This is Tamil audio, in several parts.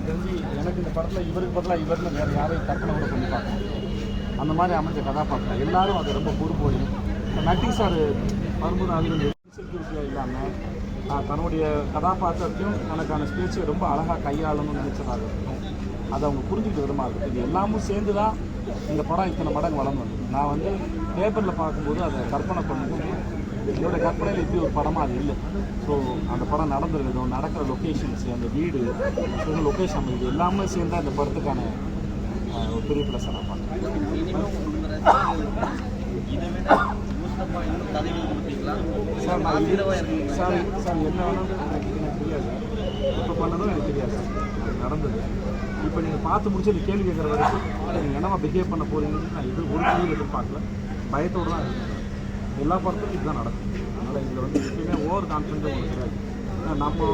எனக்கு தெரிஞ்சு எனக்கு இந்த படத்தில் இவருக்கு பதிலாக இவரில் வேறு யாரையும் கற்பனை கூட பண்ணி பார்க்கணும் அந்த மாதிரி அமைஞ்ச கதாபாத்திரம். எல்லாரும் அது ரொம்ப பொறுப்போடி நட்டிங் சார் வரும்போது அது செக்யூரிட்டியாக இல்லாமல் தன்னுடைய கதாபாத்திரத்தையும் தனக்கான ஸ்பீச்சை ரொம்ப அழகாக கையாளணும்னு நினச்சதாக இருக்கும் அதை அவங்க புரிஞ்சுக்கிட்டு விதமாக இருக்குது இது எல்லாமும் சேர்ந்து தான் இந்த படம் இத்தனை மடங்கு வளர்ந்து வந்தது. நான் வந்து பேப்பரில் பார்க்கும்போது அதை கற்பனை பண்ணும்போது என்னோட கற்பனையில் இப்படி ஒரு படமாக அது இல்லை. ஸோ அந்த படம் நடந்த விதம் நடக்கிற லொக்கேஷன்ஸ் அந்த வீடு லொக்கேஷன் இது எல்லாமே சேர்ந்து அந்த படத்துக்கான ஒரு பெரிய ப்ளஸ் நான் பார்க்குறேன். சார் நான் சார் சார் என்ன வேணாலும் எனக்கு எனக்கு தெரியாது. இப்போ பண்ணதும் எனக்கு தெரியாது சார். அது நடந்தது. இப்போ நீங்கள் பார்த்து முடிச்சு இந்த கேள்வி கேட்குற வரைக்கும் நீங்கள் என்னவா பிஹேவ் பண்ண போகிறீங்கன்னு நான் இது ஒரு கேள்வி எதிர்பார்க்கல. பயத்தோடு தான் இருக்கேன். எல்லா படத்துக்கும் இதுதான் நடக்கும். அதனால் இதில் வந்து எப்பயுமே ஓவர் கான்ஃபிடென்ட் உங்களுக்கு கிடையாது. ஏன்னா நம்ம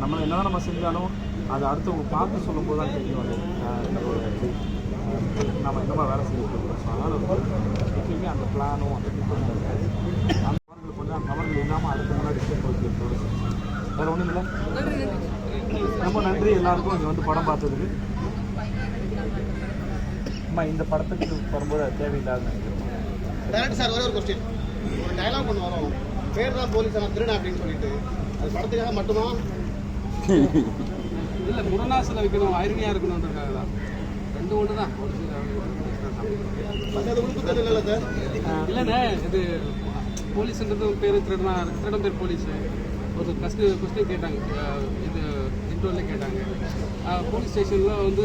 நம்ம என்னதான் நம்ம செஞ்சாலும் அதை அடுத்தவங்க பார்த்து சொல்லும்போது தான் தெரியும் அது நம்ம என்னமா வேலை செய்ய போகிறோம் ஸோ அதனால் வந்து எப்பயுமே அந்த பிளானும் அந்த திட்டமும் இருக்காது அந்த அவர்களுக்கு வந்து அந்த அவர்கள் இல்லாமல் அதுக்கு முன்னாடி ஸ்டெப் வேறு ஒன்றும் இல்லை? ரொம்ப நன்றி எல்லாருக்கும். இங்கே வந்து படம் பார்த்ததுக்கு. அம்மா இந்த படத்துக்கு வரும்போது அது தேவையில்லாத நினைக்கிறோம் டேரக்டர் சார் ஒரே ஒரு கொஸ்டின் ஒரு டயலாக் ஒன்று வரும். பேர் தான் போலீஸ் நான் திருடன் அப்படின்னு சொல்லிட்டு. அது படத்துக்காக மட்டுமா? இல்லை முரணாசில் வைக்கணும் ஐரணியாக இருக்கணுன்றதுக்காக தான். ரெண்டு ஒன்று தான். தெரியல இல்லை சார் இல்லைண்ணே இது போலீஸ்ன்றது பேர் திருடனா திருடன் பேர் போலீஸு. ஒரு ஃபஸ்ட்டு கொஸ்டின் கேட்டாங்க. இது இன்டர்வியூவில் கேட்டாங்க. போலீஸ் ஸ்டேஷனில் வந்து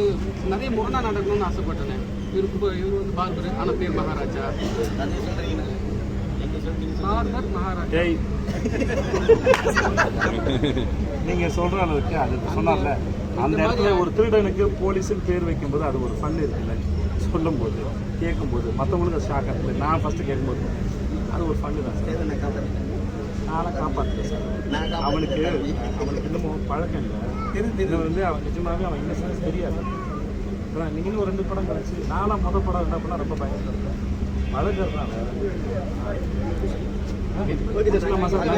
நிறைய முரணா நடக்கணும்னு ஆசைப்பட்டேன். இவருக்கு இவர் வந்து பார்பர் ஆனால் பேர் மகாராஜா. பார்பர் மகாராஜா. நீங்க சொல்ற அளவுக்கு அது சொன்னார்ல. அந்த இடத்துல ஒரு திருடனுக்கு போலீஸ்னு பேர் வைக்கும்போது அது ஒரு ஃபன் இருக்குல்ல. சொல்லும்போது கேட்கும்போது மற்றவங்களுக்கு ஷாக் ஆகுது நான் ஃபர்ஸ்ட் கேட்கும்போது அது ஒரு ஃபன்னு தான் சார். நானும் காப்பாற்றுறேன் சார் அவனுக்கு அவனுக்கு இன்னமும் பழக்கம் இல்லை இது வந்து அவன் நிஜமாவே அவன் இன்னசென்ஸ் தெரியாது அப்புறம் நீங்களும் ரெண்டு படம் கழிச்சு நானும் முத படம் என்ன பண்ணால் ரொம்ப பயந்துருக்கேன் பழகிறதுனால ஓகே சார் மசாலா